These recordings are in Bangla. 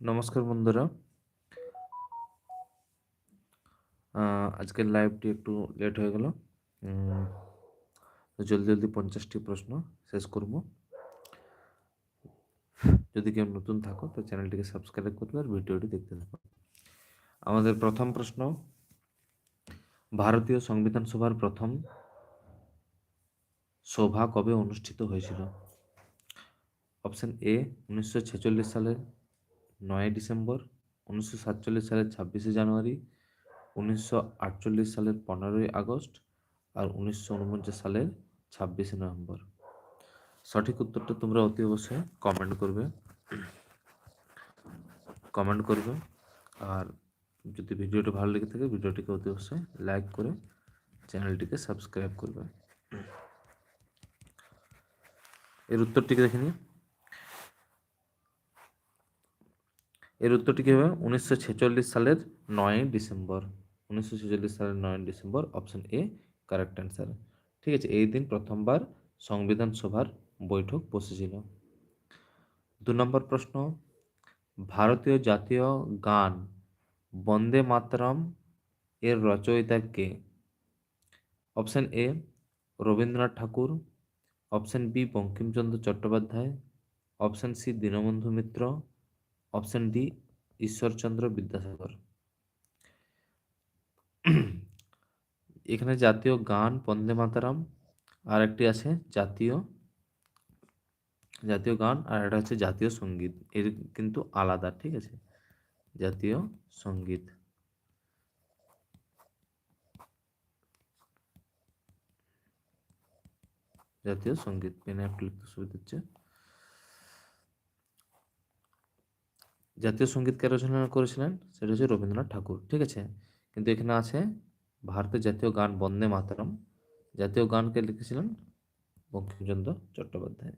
নমস্কার বন্ধুরা। আজকের লাইভটি একটু লেট হয়ে গেল। জলদি জলদি পঞ্চাশটি প্রশ্ন শেষ করব। যদি কেউ নতুন থাকো, তো চ্যানেলটিকে সাবস্ক্রাইব করবে আর ভিডিওটি দেখতে থাকো। আমাদের প্রথম প্রশ্ন, ভারতীয় সংবিধান সভার প্রথম সভা কবে অনুষ্ঠিত হয়েছিল? অপশন এ উনিশশো ছেচল্লিশ সালের নয় ডিসেম্বর উনিশশো সাতচল্লিশ সালের ছাব্বিশে জানুয়ারি, উনিশশো আটচল্লিশ সালের পনেরোই আগস্ট আর উনিশশো উনপঞ্চাশ সালের ছাব্বিশে নভেম্বর। সঠিক উত্তরটা তোমরা অতি অবশ্যই কমেন্ট করবে। কমেন্ট করবে আর যদি ভিডিওটি ভালো লেগে থাকে ভিডিওটিকে অতি অবশ্যই লাইক করে চ্যানেলটিকে সাবস্ক্রাইব করবে। এর উত্তরটিকে দেখে নিই। এর উত্তরটি কী হবে? উনিশশো ছেচল্লিশ সালের নয় ডিসেম্বর। উনিশশো ছেচল্লিশ সালের নয় December option A correct answer ঠিক আছে, এই দিন প্রথমবার সংবিধান সভার বৈঠক বসেছিল। দু নম্বর প্রশ্ন, ভারতীয় জাতীয় গান বন্দে মাতরম এর রচয়িতা কে? Option A Rabindranath Thakur. Option B Bankimchandra Chattopadhyay. Option C Dinabandhu Mitra. Option D Ishwarchandra Vidyasagar এখানে জাতীয় গান বন্দে মাতারাম আর একটি আছে জাতীয় জাতীয় গান, আর একটা হচ্ছে জাতীয় সংগীত। এর কিন্তু আলাদা, ঠিক আছে? জাতীয় সংগীত। জাতীয় সংগীত, পেনে একটু লিখতে সুবিধা হচ্ছে। জাতীয় সংগীত কে রচনা করেছিলেন? সেটা হচ্ছে রবীন্দ্রনাথ ঠাকুর, ঠিক আছে? কিন্তু এখানে আছে ভারতের জাতীয় গান বন্দে মাতারম। জাতীয় গানকে লিখেছিলেন? বঙ্কিমচন্দ্র চট্টোপাধ্যায়।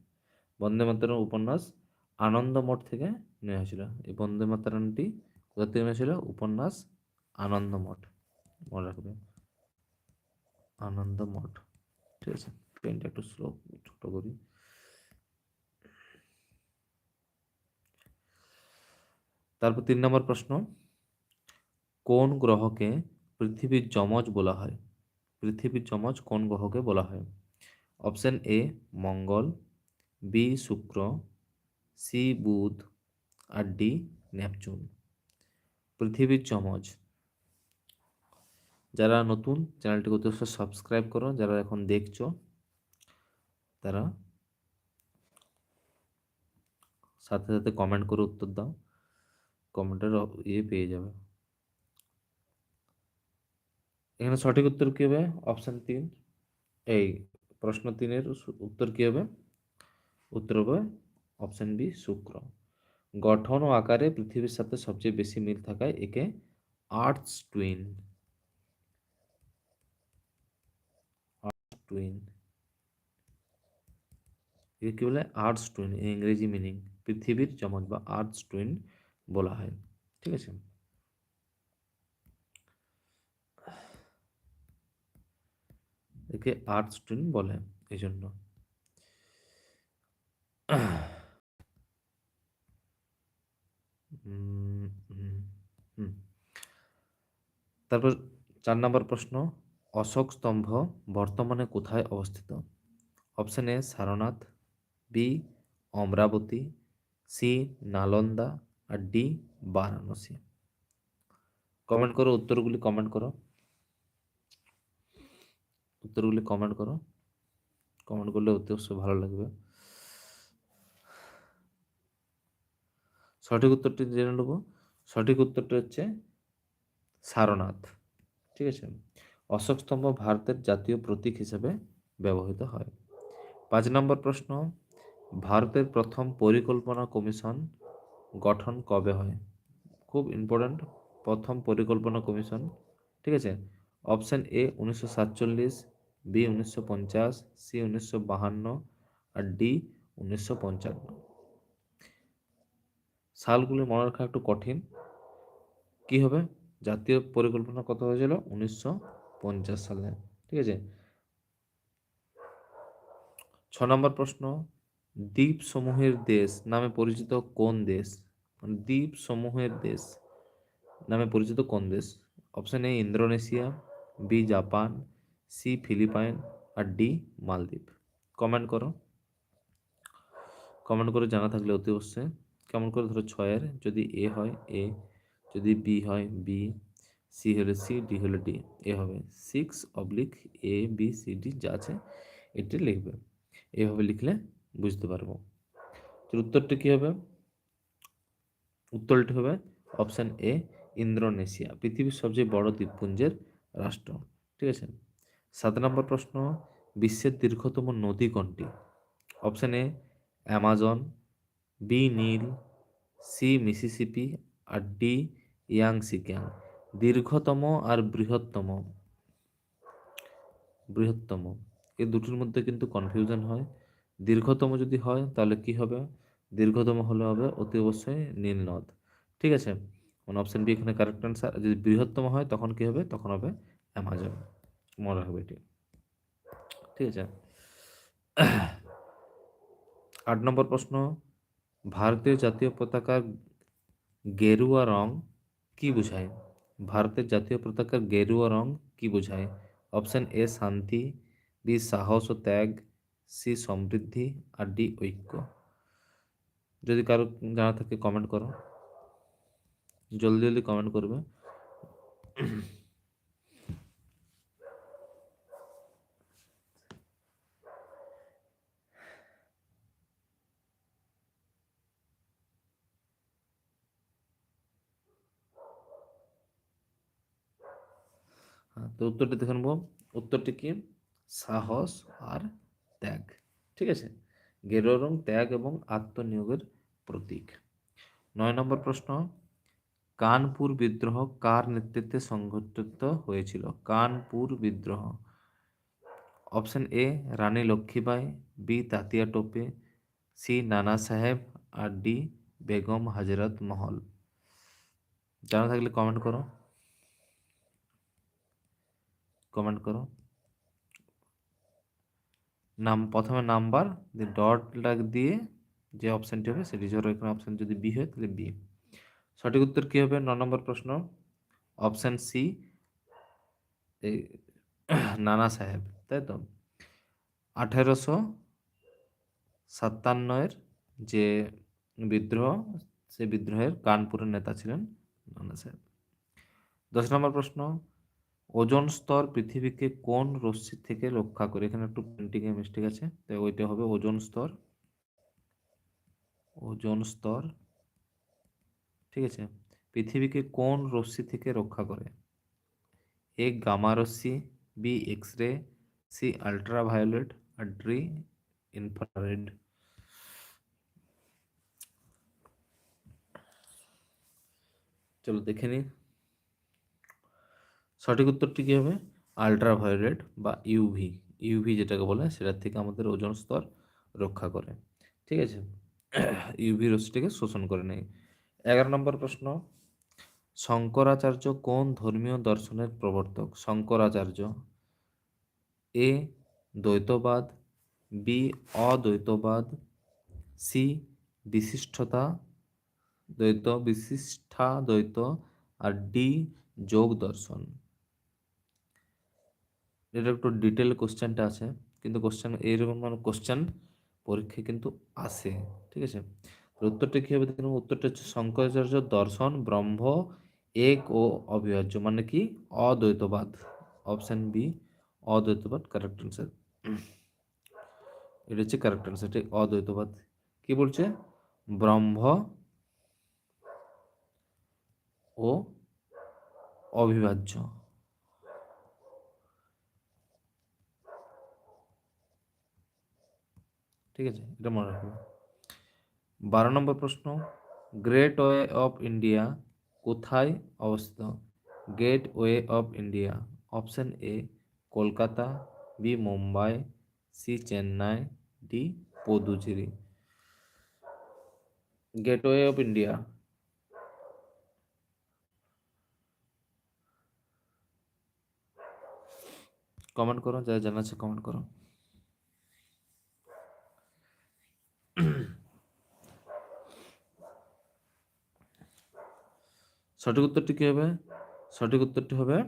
বন্দে মাতারম উপন্যাস আনন্দমঠ থেকে নেওয়া হয়েছিল। এই বন্দে মাতারমটি কোথা থেকে নেওয়া উপন্যাস আনন্দমঠ মনে রাখবে আনন্দমঠ ঠিক আছে? পেনটা একটু স্লো ছোট করি। তারপর তিন নম্বর প্রশ্ন, কোন গ্রহকে পৃথিবীর যমজ বলা হয়? পৃথিবীর যমজ কোন গ্রহকে বলা হয়? Option A, Mangal, B, Shukra, C, Budh, R D, Neptune. পৃথিবীর যমজ। যারা নতুন চ্যানেলটিকে অবশ্যই সাবস্ক্রাইব করো, যারা এখন দেখছ, তারা সাথে সাথে কমেন্ট করে উত্তর দাও। কমেন্টের ইয়ে পেয়ে যাবে এখানে সঠিক উত্তর কী হবে অপশান তিন এই প্রশ্ন তিনের উত্তর কী হবে উত্তর হবে অপশান বি শুক্র গঠন ও আকারে পৃথিবীর সাথে সবচেয়ে বেশি মিল থাকায় একে আর্টস টুইন টুইন একে কি বলে আর্টস টুইন ইংরেজি মিনিং পৃথিবীর যমজ বা আর্টস টুইন বলা হয়, ঠিক আছে? একে আর্টস টুইন বলে এই জন্য তারপর চার নম্বর প্রশ্ন, অশোক স্তম্ভ বর্তমানে কোথায় অবস্থিত? Option A, Sarnath, B, Amaravati, C, Nalanda R D Varanasi comment করো, উত্তরগুলি কমেন্ট করো। উত্তরগুলি কমেন্ট করো। কমেন্ট করলে অবশ্যই ভালো লাগবে। সঠিক উত্তরটি জেনে নেব। সঠিক উত্তরটি হচ্ছে সারনাথ। ঠিক আছে? অশোক স্তম্ভ ভারতের জাতীয় প্রতীক হিসেবে ব্যবহৃত হয়। পাঁচ নম্বর প্রশ্ন, ভারতের প্রথম পরিকল্পনা কমিশন গঠন কবে হয়? খুব ইম্পর্ট্যান্ট প্রথম পরিকল্পনা কমিশন, ঠিক আছে? অপশান এ উনিশশো সাতচল্লিশ বি উনিশশো পঞ্চাশ সি উনিশশো বাহান্ন আর ডি উনিশশো পঞ্চান্ন। সালগুলি মনে রাখা একটু কঠিন। কি হবে? জাতীয় পরিকল্পনা কত হয়েছিল? উনিশশো পঞ্চাশ সালে, ঠিক আছে? ছ নম্বর প্রশ্ন দ্বীপ সমূহের দেশ নামে পরিচিত কোন দেশ? মানে দ্বীপ সমূহের দেশ নামে পরিচিত কোন দেশ? Option A Indonesia B Japan C Philippine R D মালদ্বীপ কমেন্ট করো। কমেন্ট করে জানা থাকলে অতি অবশ্যই। কেমন করে ধরো ছয়ের যদি এ হয় এ যদি বি হয় বি সি হলে সি ডি হলে ডি এ হবে। Six oblique A B C D যা আছে, এটি লিখবে। এভাবে লিখলে বুঝতে পারব। উত্তরটি কী হবে? উত্তরটি হবে অপশান এ ইন্দোনেশিয়া, পৃথিবীর সবচেয়ে বড় দ্বীপপুঞ্জের রাষ্ট্র। ঠিক আছে? সাত নম্বর প্রশ্ন, বিশ্বের দীর্ঘতম নদী কোনটি? Option A Amazon B Nile C Mississippi, R D Yangtze Kiang. দীর্ঘতম আর বৃহত্তম। বৃহত্তম। এই দুটির মধ্যে কিন্তু কনফিউশন হয়। দীর্ঘতম যদি হয়, তাহলে কি হবে? দীর্ঘতম হলে হবে অতি অবশ্যই নীল নদ। ঠিক আছে? মানে অপশান বি এখানে কারেক্ট অ্যান্সার যদি বৃহত্তম হয়, তখন কি হবে? তখন হবে অ্যামাজন মনে হবে এটি। ঠিক আছে? আট নম্বর প্রশ্ন, ভারতীয় জাতীয় পতাকার গেরুয়া রং কি বোঝায়? ভারতের জাতীয় পতাকার গেরুয়া রং কি বোঝায়? অপশান এ শান্তি বি সাহস ও ত্যাগ সি সমৃদ্ধি আর ডি ঐক্য। যদি কারও জানা থাকে কমেন্ট করো। জলদি জলদি কমেন্ট করবে। হ্যাঁ তো উত্তরটি দেখে নেব। উত্তরটি কি? সাহস আর ত্যাগ, ঠিক আছে? গেরুয়া রং ত্যাগ এবং আত্মনিয়োগের প্রতীক। নয় নম্বর প্রশ্ন, কানপুর বিদ্রোহ কার নেতৃত্বে সংঘটিত হয়েছিল? কানপুর বিদ্রোহ। Option A, Rani Lakshmibai B, Tatia Tope, C, Nana Sahib R D, Begum হাজরত মহল। জানা থাকলে কমেন্ট করো। কমেন্ট করো। নাম, প্রথমে নাম্বার ডট লাগ দিয়ে যে অপশানটি হবে সেটি ধরো এখানে অপশান যদি বি হয় তাহলে বি সঠিক উত্তর কী হবে? ন নম্বর প্রশ্ন। অপশান সি নানা সাহেব, তাই তো? আঠেরোশো সাতান্নয়ের যে বিদ্রোহ, সে বিদ্রোহের কানপুরের নেতা ছিলেন নানা সাহেব। দশ নম্বর প্রশ্ন। ওজন স্তর পৃথিবীকে কোন রশ্মি থেকে রক্ষা করে? এখানে একটু প্রিন্টিংয়ে মিস্টেক আছে, তো ওইটা হবে ওজন স্তর। ওজন স্তর, ঠিক আছে? পৃথিবীকে কোন রশ্মি থেকে রক্ষা করে? A gamma Rashmi B X ray C ultra violet R D infrared চলো দেখে নিই। সঠিক উত্তরটি কী হবে? আল্ট্রা ভায়োলেট বা ইউভি ইউভি যেটাকে বলে, সেটার থেকে আমাদের ওজন স্তর রক্ষা করে। ঠিক আছে? ইউভি রশ্মিটিকে শোষণ করে নেয় এগারো নম্বর প্রশ্ন। শঙ্করাচার্য কোন ধর্মীয় দর্শনের প্রবর্তক? শঙ্করাচার্য এ দ্বৈতবাদ বি অদ্বৈতবাদ সি বিশিষ্টতা দ্বৈত বিশিষ্ঠা দ্বৈত আর ডি যোগ দর্শন এটা একটু ডিটেল কোশ্চেনটা আছে, কিন্তু কোশ্চেন এইরকম মানে কোশ্চেন পরীক্ষায় কিন্তু আসে, ঠিক আছে? উত্তরটা কী হবে দেখুন উত্তরটা হচ্ছে শঙ্করাচার্য দর্শন, ব্রহ্ম, এক ও অবিভাজ্য মানে কি? অদ্বৈতবাদ অপশান বি অদ্বৈতবাদ কারেক্ট অ্যান্সার এটা হচ্ছে কারেক্ট অ্যান্সার ঠিক অদ্বৈতবাদ। কি বলছে? ব্রহ্ম ও অবিভাজ্য। ঠিক আছে? এটা মনে রাখব বারো নম্বর প্রশ্ন গ্রেট ওয়ে অফ ইন্ডিয়া কোথায় অবস্থিত? Gateway of India option A Kolkata B Mumbai C Chennai D Puducherry. Gateway of India comment করো যারা জানা আছে কমেন্ট করো। সঠিক উত্তরটি কি হবে? সঠিক উত্তরটি হবে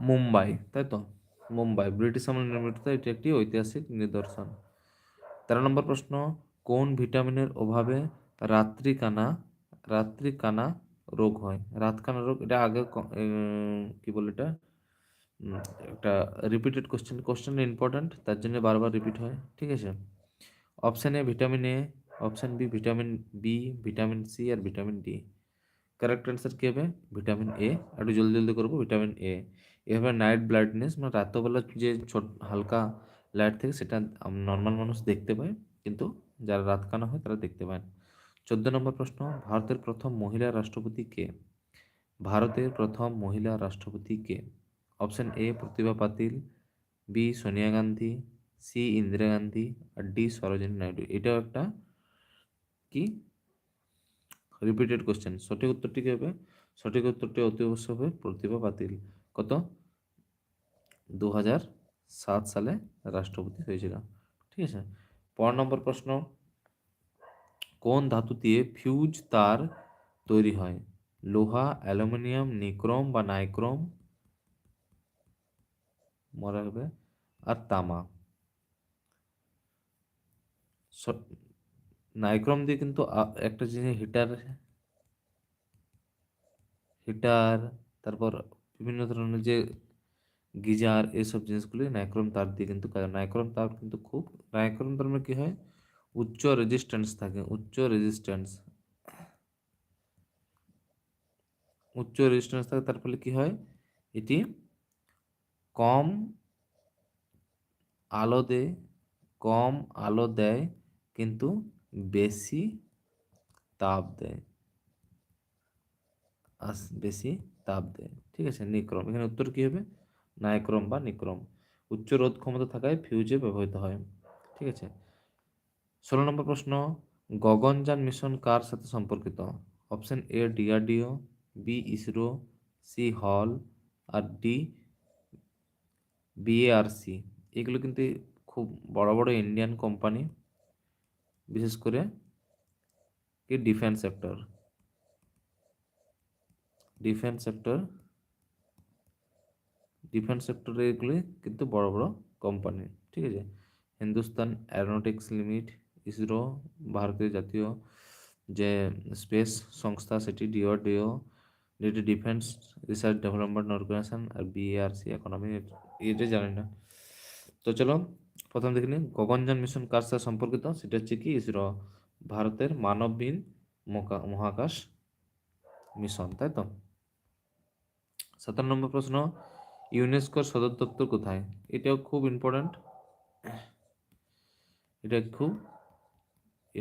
মুম্বাই, তাই তো? মুম্বাই, ব্রিটিশ আমলে নির্মিত এটি একটি ঐতিহাসিক নিদর্শন। তেরো নম্বর প্রশ্ন, কোন ভিটামিনের অভাবে রাত্রিকানা রাত্রিকানা রোগ হয়? রাতকানা রোগ, এটা আগে ক- বলে এটা? একটা রিপিটেড কোশ্চেন কোশ্চেন ইম্পর্ট্যান্ট তার জন্য বারবার রিপিট হয়, ঠিক আছে? Option A vitamin A option B vitamin B vitamin C R vitamin D correct answer কী হবে ভিটামিন এ একটু জলদি জলদি করব ভিটামিন এ এভাবে নাইট ব্লাইটনেস মানে রাত্রবেলা যে ছোট হালকা লাইট থাকে সেটা নর্মাল মানুষ দেখতে পায় কিন্তু যারা রাতকানা হয় তারা দেখতে পায় চোদ্দ নম্বর প্রশ্ন ভারতের প্রথম মহিলা রাষ্ট্রপতি কে ভারতের প্রথম মহিলা রাষ্ট্রপতি কে option A Pratibha Patil B Sonia Gandhi C Indira Gandhi R D Sarojini Naidu এটাও একটা কি? রিপিটেড কোশ্চেন সঠিক উত্তরটি কি হবে? সঠিক উত্তরটি অতি অবশ্য হবে প্রতিভা পাতিল কত? দু সাত সালে রাষ্ট্রপতি হয়েছিল ঠিক আছে? পনেরো নম্বর প্রশ্ন। কোন ধাতু দিয়ে ফিউজ তার তৈরি হয়? লোহা, অ্যালুমিনিয়াম, নিক্রোম বা নাইক্রোম? মনে রাখবে। আর তামা। নাইক্রোম দিয়ে কিন্তু একটা জিনিস হিটার হিটার, তারপর বিভিন্ন ধরনের যে গিজার, এসব জিনিসগুলি নাইক্রোম তার দিয়ে কিন্তু নাইক্রোম তার কিন্তু খুব, নাইক্রোম তার মানে কি হয়? উচ্চ রেজিস্ট্যান্স থাকে, উচ্চ রেজিস্ট্যান্স উচ্চ রেজিস্ট্যান্স থাকে, তার ফলে কি হয়? এটি কম আলো দেয়, কম আলো দেয়, কিন্তু বেশি তাপ দেয়। আস, বেশি তাপ দেয়। ঠিক আছে, নিক্রম। এখানে উত্তর কী হবে? নাইক্রম বা নিক্রম। উচ্চ রোধ ক্ষমতা থাকায় ফিউজে ব্যবহৃত হয়। ঠিক আছে। ষোলো নম্বর প্রশ্ন, গগনযান মিশন কার সাথে সম্পর্কিত? Option A, DRDO, B, ISRO, C, HAL, R D, BARC. এগুলো কিন্তু খুব বড় বড় ইন্ডিয়ান কোম্পানি। বিশেষ করে কি defence sector defence sector defence সেক্টরে এগুলি কিন্তু বড় বড় কোম্পানি ঠিক আছে? হিন্দুস্তান অ্যারোনটিক্স লিমিট ইসরো, ভারতীয় জাতীয় যে স্পেস সংস্থা সেটি ডিওডিও যেটি ডিফেন্স রিসার্চ ডেভেলপমেন্ট অর্গানাইজেশন আর বিএআরসি একোনমি এটা জানি না। তো চলো প্রথম দেখে নিই গগনযান মিশন কার সাথে সম্পর্কিত? সেটা হচ্ছে কি ইসরো ভারতের মানবহীন মহাকাশ মিশন, তাই তো? সাতান্ন নম্বর প্রশ্ন, ইউনেস্কোর সদর দপ্তর কোথায়? এটাও খুব ইম্পর্ট্যান্ট এটা খুব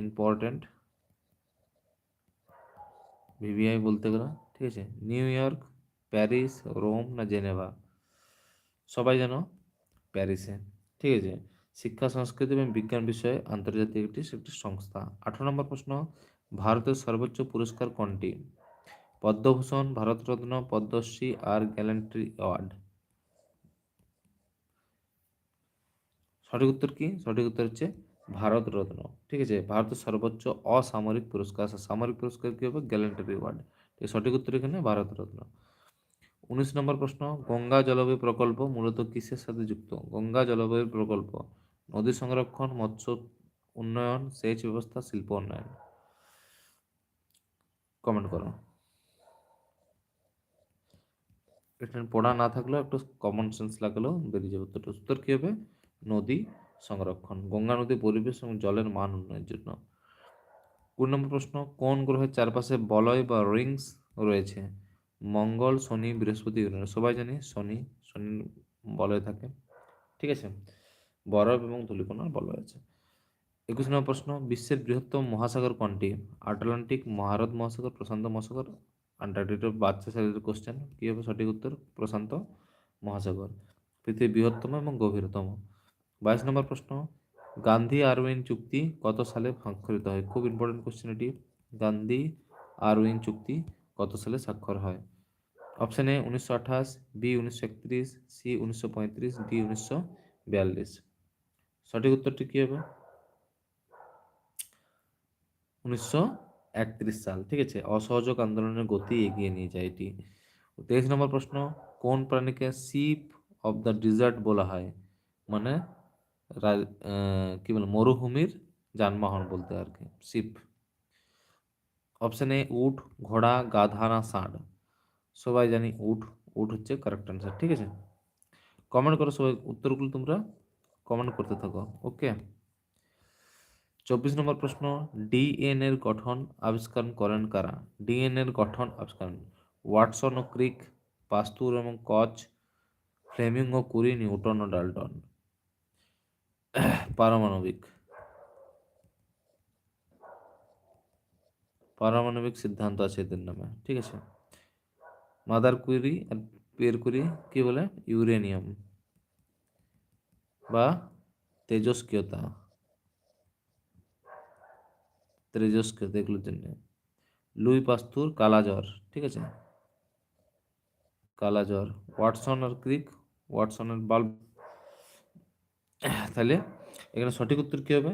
ইম্পর্ট্যান্ট ভিভিআই বলতে গেলে, ঠিক আছে? নিউ ইয়র্ক, প্যারিস, রোম না জেনেভা? সবাই জানো প্যারিসে। ঠিক আছে? শিক্ষা সংস্কৃতি এবং বিজ্ঞান বিষয়ে আন্তর্জাতিক একটি একটি সংস্থা। আঠারো নম্বর প্রশ্ন ভারতের সর্বোচ্চ পুরস্কার কোনটি? পদ্মভূষণ ভারতরত্ন পদ্মশ্রী আর গ্যালেন্ট্রি অ্যাওয়ার্ড। সঠিক উত্তর কি? সঠিক উত্তর হচ্ছে ভারতরত্ন। ঠিক আছে? ভারতের সর্বোচ্চ অসামরিক পুরস্কার। আচ্ছা, সামরিক পুরস্কার কি হবে? Gallantry award. ঠিক সঠিক উত্তর এখানে ভারতরত্ন। উনিশ নম্বর প্রশ্ন, গঙ্গা জলবায়ু প্রকল্প মূলত কিসের সাথে যুক্ত? গঙ্গা জলবায়ু প্রকল্প, নদী সংরক্ষণ, মৎস্য উন্নয়ন, সেচ ব্যবস্থা, শিল্প উন্নয়ন। কমেন্ট করো। এটা পড়া না থাকলেও একটু কমন সেন্স লাগলেও বেরিয়ে যাবে উত্তরটা। উত্তর কী হবে? নদী সংরক্ষণ, গঙ্গা নদী পরিবেশ এবং জলের মান উন্নয়নের জন্য। কুড়ি নম্বর প্রশ্ন, কোন গ্রহের চারপাশে বলয় বা রিংস রয়েছে? মঙ্গল, শনি, বৃহস্পতি সবাই জানি শনি শনি বলয় থাকে। ঠিক আছে? বরফ এবং ধূলিকণার বলয় আছে। একুশ নম্বর প্রশ্ন, বিশ্বের বৃহত্তম মহাসাগর কোনটি? আটলান্টিক মহারত মহাসাগর, প্রশান্ত মহাসাগর, আন্টার্কটিকা বাচ্চা ছেলেদের কোশ্চেন কী হবে সঠিক উত্তর? প্রশান্ত মহাসাগর। পৃথিবীর বৃহত্তম এবং গভীরতম। বাইশ নম্বর প্রশ্ন, গান্ধী আরউইন চুক্তি কত সালে স্বাক্ষরিত হয়? খুব ইম্পর্টেন্ট কোশ্চেন এটি। গান্ধী আরউইন চুক্তি কত সালে স্বাক্ষর হয়? অপশন এ উনিশশো আঠাশ বি উনিশশো একত্রিশ সি উনিশশো পঁয়ত্রিশ ডি উনিশশো বিয়াল্লিশ। সঠিক উত্তরটি কী হবে? উনিশশো একত্রিশ সাল, ঠিক আছে? অসহযোগ আন্দোলনের গতি এগিয়ে নিয়ে যায় এটি। তেইশ নম্বর প্রশ্ন, কোন প্রাণীকে শিপ অফ দ্য ডিজার্ট বলা হয়? মানে কি বলে, মরুভূমির যানবাহন বলতে আর কি, শিপ। অপশন এ উট, ঘোড়া গাধা না ষাঁড়। সবাই জানি উট উট হচ্ছে কারেক্ট অ্যান্সার ঠিক আছে? কমেন্ট করো সবাই উত্তরগুলো তোমরা কমেন্ট করতে থাকো ওকে চব্বিশ নম্বর প্রশ্ন ডিএনএ এর গঠন আবিষ্কার করেন কারা? ডিএনএ এর গঠন আবিষ্কার ওয়াটসন ও ক্রিক, পাস্তুর এবং কচ, ফ্লেমিং ও কুরি, নিউটন ও ডালটন। পারমাণবিক। পারমাণবিক সিদ্ধান্ত আছে এদের নামে, ঠিক আছে? মাদার কুইরি আর পিয়ের কুরি, কি বলে? ইউরেনিয়াম বা তেজস্ক্রিয়তা। তেজস্ক্রিয়তা এগুলোর জন্য। লুই পাস্তুর কালাজ্বর, ঠিক আছে? কালাজ্বর। ওয়াটসন আর ক্রিক ওয়াটসনের বাল্ব। তাহলে এখানে সঠিক উত্তর কি হবে?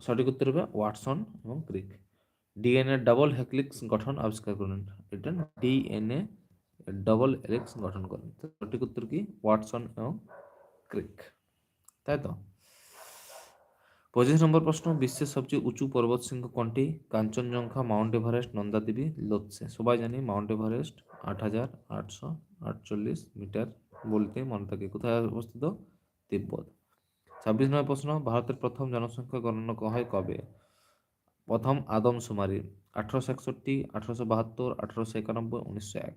সঠিক উত্তর হবে ওয়াটসন এবং ক্রিক। ডিএনএ ডাবল হেক্লিক্স গঠন আবিষ্কার করেন এটা ডিএনএ ডবল হেলিক্স গঠন করেন সঠিক উত্তর কি? ওয়াটসন এবং ক্রিক। তাই তো? পঁচিশ নম্বর প্রশ্ন, বিশ্বের সবচেয়ে উঁচু পর্বত শৃঙ্গ কোনটি? Kanchenjunga, mount Everest, Nanda Devi, Lhotse. সবাই জানি মাউন্ট এভারেস্ট আট হাজার আটশো আটচল্লিশ মিটার বলতে মনে থাকে। কোথায় অবস্থিত? তিব্বত। ছাব্বিশ নম্বর প্রশ্ন, ভারতের প্রথম জনসংখ্যা গণনা হয় কবে? প্রথম আদমশুমারি আঠারোশো একষট্টি, আঠারোশো বাহাত্তর, আঠারোশো একানব্বই, উনিশশো এক।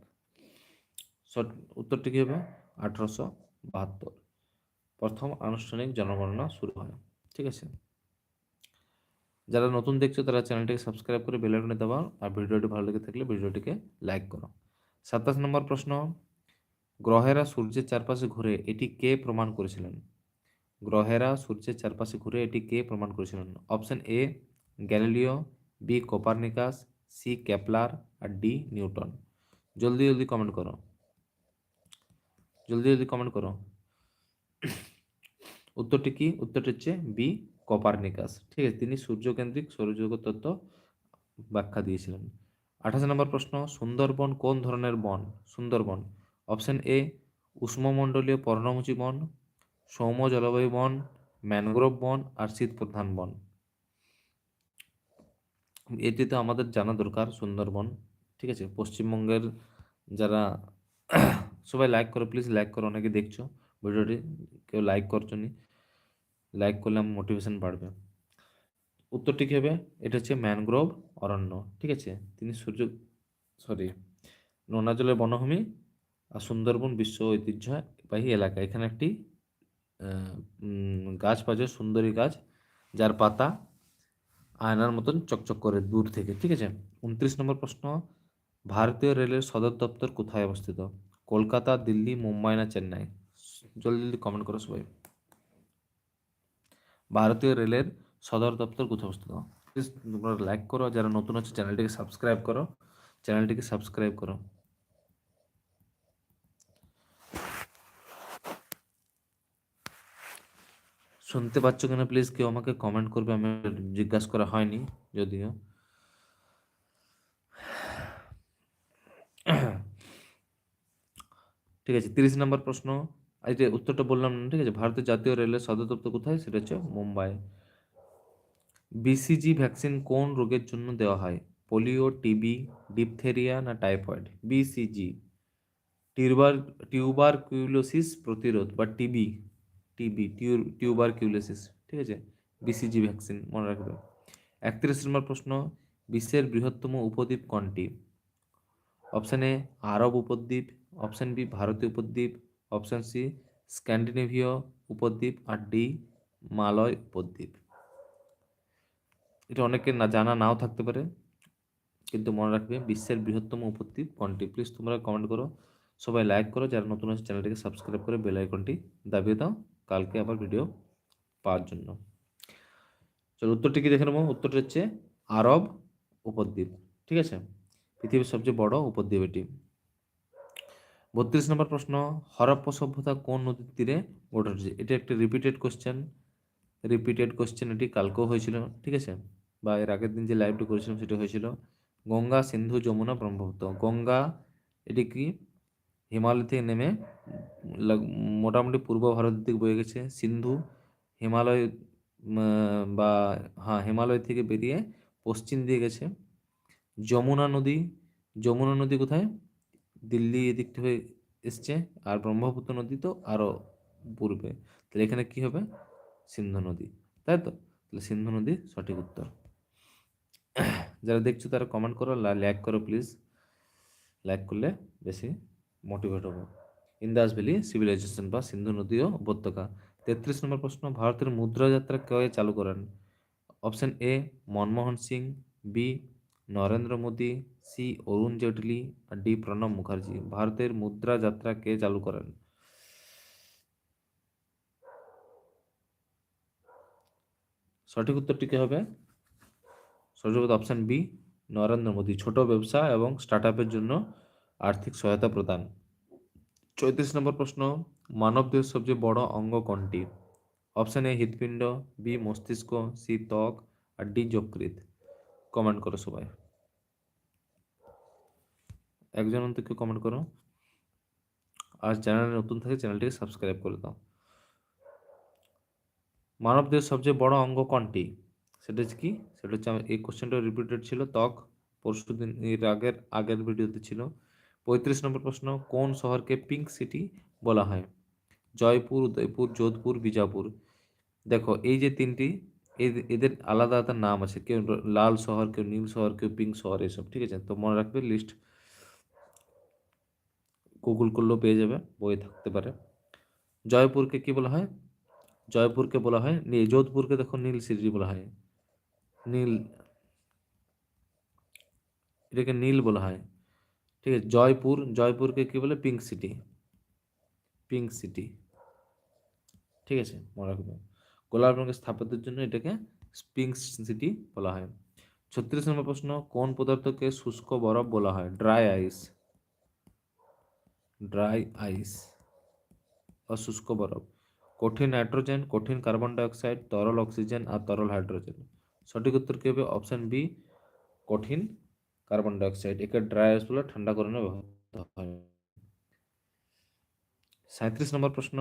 উত্তরটি কী হবে? আঠারোশো বাহাত্তর। প্রথম আনুষ্ঠানিক জনগণনা শুরু হয়। ঠিক আছে? যারা নতুন দেখছ, তারা চ্যানেলটিকে সাবস্ক্রাইব করে বেল আইকনে দেওয়া আর ভিডিওটি ভালো লেগে থাকলে ভিডিওটিকে লাইক করো। সাতাশ নম্বর প্রশ্ন। গ্রহেরা সূর্যের চারপাশে ঘুরে, এটি কে প্রমাণ করেছিলেন? গ্রহেরা সূর্যের চারপাশে ঘুরে, এটি কে প্রমাণ করেছিলেন? Option A Galileo, B Copernicus, C Kepler R D Newton. জলদি জলদি কমেন্ট করো। জলদি জলদি কমেন্ট করো। উত্তরটি কি? উত্তরটি হচ্ছে বি কোপারনিকাস। ঠিক আছে, তিনি সূর্যকেন্দ্রিক সৌরজগৎ তত্ত্ব ব্যাখ্যা দিয়েছিলেন। আঠাশ নম্বর প্রশ্ন, সুন্দরবন কোন ধরনের বন? সুন্দরবন। অপশন এ উষ্ণমণ্ডলীয় পর্ণমোচী বন, সৌম্য জলবায়ু বন, ম্যানগ্রোভ বন আর শীতপ্রধান বন। এটি তো আমাদের জানা দরকার সুন্দরবন, ঠিক আছে? পশ্চিমবঙ্গের যারা সবাই লাইক করো প্লিজ লাইক করো, অনেকে দেখছ ভিডিওটি, কেউ লাইক করছ নি লাইক করলে আমার মোটিভেশন বাড়বে। উত্তরটি কী হবে? এটা হচ্ছে ম্যানগ্রোভ অরণ্য, ঠিক আছে? তিনি সূর্য সরি নোনাজলের বনভূমি আর সুন্দরবন বিশ্ব ঐতিহ্যবাহী এলাকা। এখানে একটি গাছ পাওয়া সুন্দরী গাছ, যার পাতা আয়নার মতন চকচক করে দূর থেকে, ঠিক আছে? উনত্রিশ নম্বর প্রশ্ন, ভারতীয় রেলের সদর দপ্তর কোথায় অবস্থিত? কলকাতা, দিল্লি, মুম্বাই না চেন্নাই? জলদি জলদি কমেন্ট করো সবাই। ভারতীয় রেলের সদর দপ্তর কোথায় অবস্থিত? প্লিজ তোমরা লাইক করো যারা নতুন আছে চ্যানেলটিকে সাবস্ক্রাইব করো। চ্যানেলটিকে সাবস্ক্রাইব করো। শুনতে পাচ্ছ কিনা প্লিজ কেউ আমাকে কমেন্ট করবে, আমি জিজ্ঞাসা করা হয়নি, যদিও। ঠিক আছে, তিরিশ নম্বর প্রশ্ন। যে উত্তরটা বললাম না, ঠিক আছে, ভারতের জাতীয় রেলের সদর দপ্তর কোথায়? সেটা হচ্ছে মুম্বাই। বিসিজি ভ্যাকসিন কোন রোগের জন্য দেওয়া হয়? পোলিও টিবি ডিপথেরিয়া না টাইফয়েড বিসিজি টিউবার টিউবারকিউলোসিস প্রতিরোধ বা টিবি টিবি টিউবারকিউলোসিস ঠিক আছে? বিসিজি ভ্যাকসিন মনে রাখবে। একত্রিশ নম্বর প্রশ্ন, বিশ্বের বৃহত্তম উপদ্বীপ কোনটি? অপশান এ আরব উপদ্বীপ অপশান বি ভারতীয় উপদ্বীপ অপশান সি স্ক্যান্ডিনেভীয় উপদ্বীপ, আর ডি মালয় উপদ্বীপ। এটা অনেকের না, জানা নাও থাকতে পারে, কিন্তু মনে রাখবে বিশ্বের বৃহত্তম উপদ্বীপ কোনটি? প্লিজ তোমরা কমেন্ট করো, সবাই লাইক করো, যারা নতুন আছে, চ্যানেলটিকে সাবস্ক্রাইব করে বেল আইকনটি দাবিয়ে দাও। কালকে আবার ভিডিও পাওয়ার জন্য। চলো উত্তরটি কি দেখে নেব? উত্তরটি হচ্ছে আরব উপদ্বীপ। ঠিক আছে? পৃথিবীর সবচেয়ে বড় উপদ্বীপ এটি বত্রিশ নম্বর প্রশ্ন, হরপ্পা সভ্যতা কোন নদীর তীরে গড়ে উঠেছে? এটা একটি রিপিটেড কোশ্চেন রিপিটেড কোশ্চেন এটি কালকেও হয়েছিল, ঠিক আছে? বা এর আগের দিন যে লাইভটি করেছিলাম সেটা হয়েছিল, গঙ্গা সিন্ধু যমুনা ব্রহ্মপুত্র। গঙ্গা, এটি কি? হিমালয় থেকে নেমে মোটামুটি পূর্ব ভারতের দিকে বয়ে গেছে। সিন্ধু, হিমালয় বা হ্যাঁ হিমালয় থেকে বেরিয়ে পশ্চিম দিয়ে গেছে। যমুনা নদী যমুনা নদী কোথায়? দিল্লি এদিক থেকে এসছে আর ব্রহ্মপুত্র নদী তো আরও পূর্বে। তাহলে এখানে কি হবে? সিন্ধু নদী। তাই তো? তাহলে সিন্ধু নদী সঠিক উত্তর। যারা দেখছ তারা কমেন্ট করো লাইক করো প্লিজ লাইক করলে বেশি মোটিভেট হব। ইন্দাস ভ্যালি সিভিলাইজেশন বা সিন্ধু নদী ও উপত্যকা। তেত্রিশ নম্বর প্রশ্ন, ভারতের মুদ্রা যাত্রা কে চালু করেন? Option A, Manmohan Singh, B, Narendra Modi, C, Arun Jaitley, R D, Pranab Mukherjee. ভারতের মুদ্রা যাত্রা কে চালু করেন? সঠিক উত্তরটি কি হবে? সঠিক অপশন বি, নরেন্দ্র মোদী। ছোট ব্যবসা এবং স্টার্ট জন্য আর্থিক সহায়তা প্রদান। চৌত্রিশ নম্বর প্রশ্ন মানবদেহের সবচেয়ে বড় অঙ্গ কোনটি? অপশন এ, হৃৎপিণ্ড, বি, মস্তিষ্ক, সি, ত্বক, আর ডি, যকৃৎ। কমেন্ট করো সবাই। একজন অন্তত কেউ কমেন্ট করো। আর চ্যানেল নতুন থাকে, চ্যানেলটিকে সাবস্ক্রাইব করে দাও। মানবদেহের সবচেয়ে বড় অঙ্গ কোনটি? সেটা হচ্ছে কি? সেটা হচ্ছে, আমার এই কোশ্চেনটা রিপিটেড ছিল, ত্বক পরশু দিন এর আগের আগের ভিডিওতে ছিল। পঁয়ত্রিশ নম্বর প্রশ্ন, কোন শহরকে পিঙ্ক সিটি বলা হয়? জয়পুর, উদয়পুর, যোধপুর, বিজাপুর। দেখো, এই যে তিনটি এদ- এদের আলাদা আলাদা নাম আছে। কেউ লাল শহর, কেউ নীল শহর, কেউ পিঙ্ক শহর, এসব, ঠিক আছে? তো মনে রাখবে লিস্ট গুগল করলেও পেয়ে যাবে বই থাকতে পারে। জয়পুরকে কি বলা হয়? জয়পুরকে বলা হয়, নী- যোধপুরকে দেখো নীল সিটি বলা হয়। নীল, এটাকে নীল বলা হয়। ঠিক আছে, জয়পুর, জয়পুরকে কি বলে? পিঙ্ক সিটি পিঙ্ক সিটি ঠিক আছে, মনে রাখবে গোলাপ রঙের স্থাপত্যের জন্য এটাকে পিঙ্ক সিটি বলা হয়। ছত্রিশ নম্বর প্রশ্ন, কোন পদার্থকে শুষ্ক বরফ বলা হয়? ড্রাই আইস ড্রাই আইস বা শুষ্ক বরফ। কঠিন নাইট্রোজেন, কঠিন কার্বন ডাইঅক্সাইড, তরল অক্সিজেন আর তরল হাইড্রোজেন। সঠিক উত্তর কি হবে? অপশন বি কঠিন কার্বন ডাইঅক্সাইড, একে ড্রাই আইস বলে ঠান্ডা করে ব্যবহৃত হয়। সাঁত্রিশ নম্বর প্রশ্ন,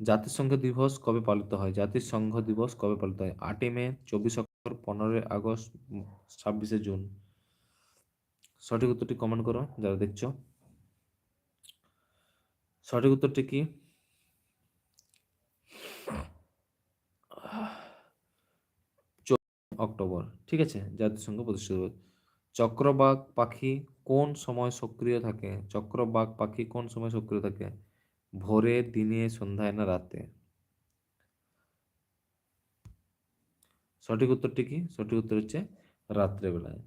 জাতিসংঘ দিবস কবে পালিত হয়? জাতিসংঘ দিবস কবে পালিত হয়? আটই মে, চব্বিশ অক্টোবর, পনেরোই আগস্ট, ছাব্বিশে জুন। সঠিক উত্তরটি কমেন্ট করো, যারা দেখছ। সঠিক উত্তরটি কি? অক্টোবর। ঠিক আছে, জাতিসংঘ প্রতিষ্ঠিত। চক্রবাক পাখি কোন সময় সক্রিয় থাকে? চক্রবাক পাখি কোন সময় সক্রিয় থাকে? ভোরে, দিনে, সন্ধ্যায় না রাতে? সঠিক উত্তরটি কি? সঠিক উত্তর হচ্ছে রাত্রেবেলায়।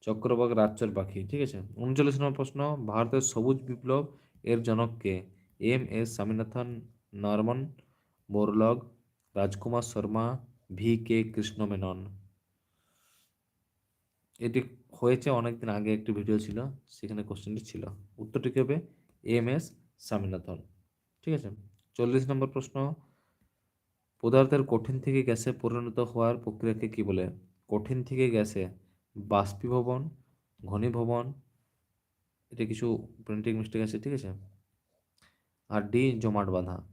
চক্রবাক রাতচর পাখি, ঠিক আছে? উনচল্লিশ নম্বর প্রশ্ন, ভারতের সবুজ বিপ্লব এর জনককে M S Swaminathan, Norman Borlaug Rajkumar Sharma, V K Krishna Menon এটি হয়েছে অনেকদিন আগে একটি ভিডিও ছিল, সেখানে কোশ্চেনটি ছিল। উত্তরটি কি হবে? M S Swaminathan. ঠিক আছে? চল্লিশ নম্বর প্রশ্ন। পদার্থের কঠিন থেকে গ্যাসে পরিণত হওয়ার প্রক্রিয়াকে কি বলে? কঠিন থেকে গ্যাসে বাষ্পীভবন, ঘনীভবন, এটা কিছু প্রিন্টিং মিস্টেক আছে, ঠিক আছে? আর ডি, জমাট বাঁধা।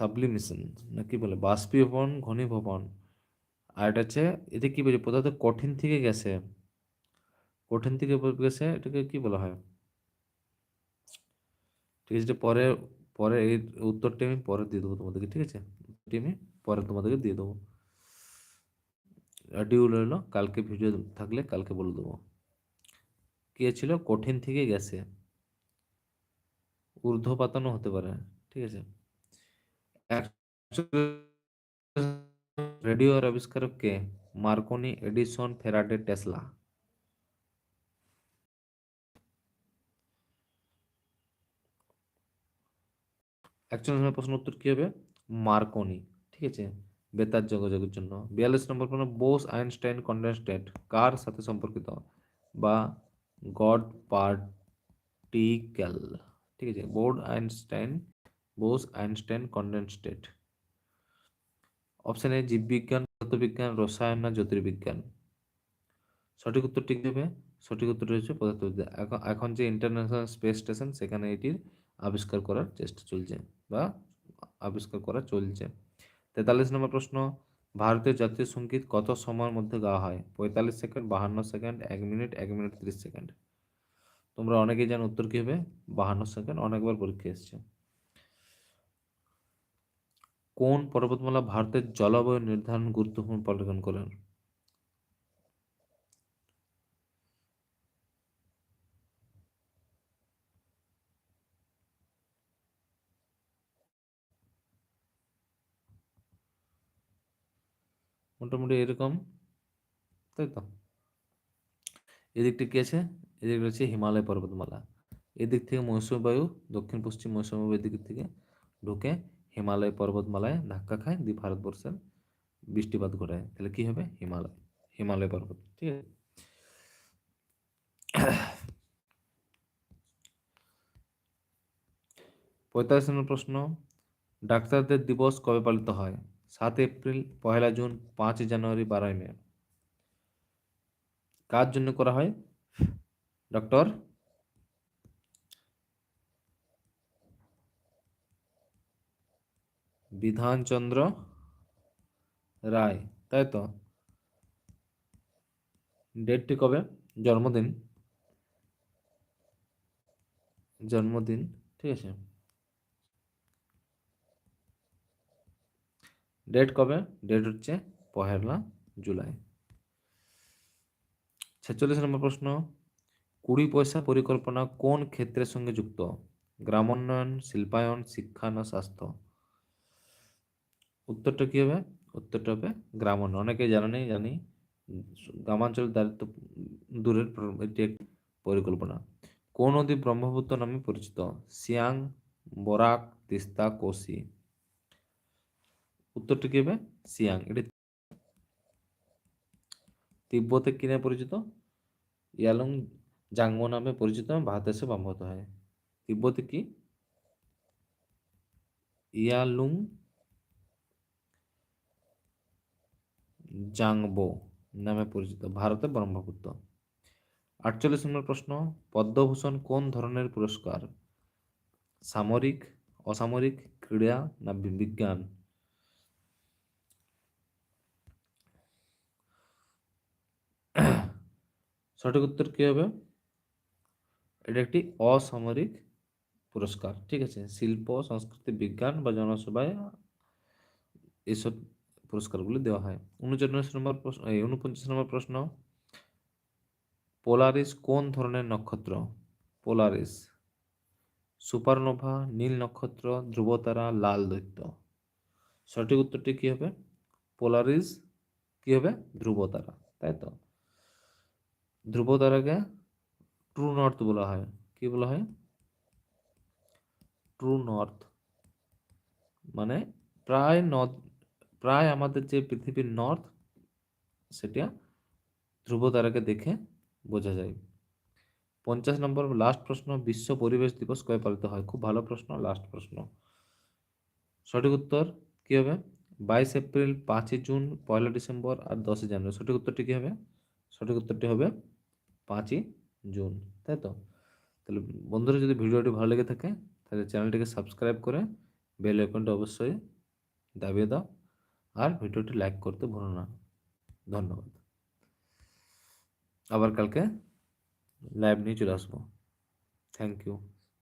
সাবলিমেশন না কি বলে বাষ্পীভবন, ঘনীভবন? আর এটা হচ্ছে এতে কী বলছে পদার্থ কঠিন থেকে গেছে? কঠিন থেকে গেছে, এটাকে কি বলা হয়? ঠিক আছে পরে পরে এই উত্তরটি আমি পরে দিয়ে দেবো তোমাদেরকে, ঠিক আছে? উত্তরটি আমি পরে তোমাদেরকে দিয়ে দেবো। ডিউল হলো, কালকে ভিডিও থাকলে কালকে বলে দেবো। কি ছিল? কঠিন থেকে গেছে। ঊর্ধ্ব পাতানো হতে পারে, ঠিক আছে? রেডিওর আবিষ্কারক কে মার্কনি এডিসন ফেরাডে টেসলা একচল্লিশ প্রশ্ন উত্তর কি হবে মার্কনি ঠিক আছে বেতার যোগাযোগের জন্য বিয়াল্লিশ নম্বর প্রশ্ন বোস আইনস্টাইন কন্ডেন্সটেট কার সাথে সম্পর্কিত বা গড পার্টিকেল ঠিক আছে board Einstein Bose, Einstein condensate option A, জীববিজ্ঞান পদার্থবিজ্ঞান রসায়ন না জ্যোতির্বিজ্ঞান। সঠিক উত্তরটি কী হবে সঠিক উত্তরটি হচ্ছে পদার্থবিদ্যা। এখন এখন যে ইন্টারন্যাশনাল স্পেস স্টেশন সেখানে এটির আবিষ্কার করার চেষ্টা চলছে বা আবিষ্কার করা চলছে। তেতাল্লিশ নম্বর প্রশ্ন, ভারতীয় জাতীয় সংগীত কত সময়ের মধ্যে গাওয়া হয়? পঁয়তাল্লিশ সেকেন্ড, বাহান্ন সেকেন্ড, এক মিনিট এক মিনিট তিরিশ সেকেন্ড। তোমরা অনেকেই জানো উত্তর কী হবে? বাহান্ন সেকেন্ড, অনেকবার পরীক্ষা এসছে। কোন পর্বতমালা ভারতের জলবায়ু নির্ধারণ গুরুত্বপূর্ণ পালন করেন? মোটামুটি এরকম, তাই তো? এদিকটা কি আছে? এদিক রয়েছে হিমালয় পর্বতমালা। এদিক থেকে মৌসুমী বায়ু দক্ষিণ পশ্চিম মৌসুমী বায়ু দিক থেকে ঢুকে হিমালয় পর্বতমালায় ধাক্কা খায় দিয়ে ভারতবর্ষের বৃষ্টিপাত ঘটায়, তাহলে কি হবে? হিমালয় হিমালয় পর্বত, ঠিক আছে? পঁয়তাল্লিশ নম্বর প্রশ্ন, ডাক্তারদের দিবস কবে পালিত হয়? সাত এপ্রিল পয়লা জুন পাঁচই জানুয়ারি, বারোই মে। কার জন্য করা হয়? ডক্টর বিধানচন্দ্র রায়, তাই তো? ডেটটি কবে? জন্মদিন। জন্মদিন, ঠিক আছে। ডেট কবে? ডেট হচ্ছে পহেলা জুলাই। ছেচল্লিশ নম্বর প্রশ্ন। কুড়ি পয়সা পরিকল্পনা কোন ক্ষেত্রের সঙ্গে যুক্ত? গ্রামোন্নয়ন, শিল্পায়ন, শিক্ষা না স্বাস্থ্য? উত্তরটা কী হবে? উত্তরটা হবে গ্রামোন্নয়ন অনেকে জানা নেই, জানি। গ্রামাঞ্চলের দারিদ্র দূরের এটি একটি পরিকল্পনা। কোন নদী ব্রহ্মপুত্র নামে পরিচিত? সিয়াং, বরাক, তিস্তা, কোসি। উত্তরটি কি হবে? সিয়াং। এটি তিব্বতে কি নামে পরিচিত? ইয়ালুং জাংমো নামে পরিচিত। ভারতে এসে ব্রহ্মপুত্র হয়। তিব্বতে কি? ইয়ালুং জাংবো নামে পরিচিত, ভারতে ব্রহ্মপুত্র। আটচল্লিশ নম্বর প্রশ্ন, পদ্মভূষণ কোন ধরনের পুরস্কার? সামরিক, অসামরিক, ক্রীড়া না বিজ্ঞান? সঠিক উত্তর কী হবে? এটা একটি অসামরিক পুরস্কার, ঠিক আছে? শিল্প, সংস্কৃতি, বিজ্ঞান বা জনসভায় এসব পুরস্কারগুলি দেওয়া হয়। উনচল্লিশ নম্বর প্রশ্ন এই উনপঞ্চাশ নম্বর প্রশ্ন, পোলারিস কোন ধরনের নক্ষত্র? পোলারিস, সুপারনোভা, নীল নক্ষত্র, ধ্রুবতারা, লাল দৈত্য। সঠিক উত্তরটি কী হবে? পোলারিস, কী হবে? ধ্রুবতারা, তাই তো? ধ্রুবতারাকে ট্রু নর্থ বলা হয়। কি বলা হয়? ট্রু নর্থ মানে প্রায় প্রায় আমাদের যে পৃথিবীর নর্থ সেটা ধ্রুব তারাকে দেখে বোঝা যায়। পঞ্চাশ নম্বর লাস্ট প্রশ্ন, বিশ্ব পরিবেশ দিবস কবে পালিত হয়? খুব ভালো প্রশ্ন লাস্ট প্রশ্ন। সঠিক উত্তর কী হবে? বাইশ এপ্রিল, পাঁচই জুন, পয়লা ডিসেম্বর আর দশই জানুয়ারি। সঠিক উত্তরটি কী হবে? সঠিক উত্তরটি হবে পাঁচই জুন, তাই তো? তাহলে বন্ধুরা, যদি ভিডিওটি ভালো লেগে থাকে, তাহলে চ্যানেলটিকে সাবস্ক্রাইব করে বেল আইকনটা অবশ্যই দাবিয়ে দাও। আর ভিডিওটি লাইক করতে ভুলো না। ধন্যবাদ। আবার কালকে লাইভ নিয়ে চলে আসব। Thank you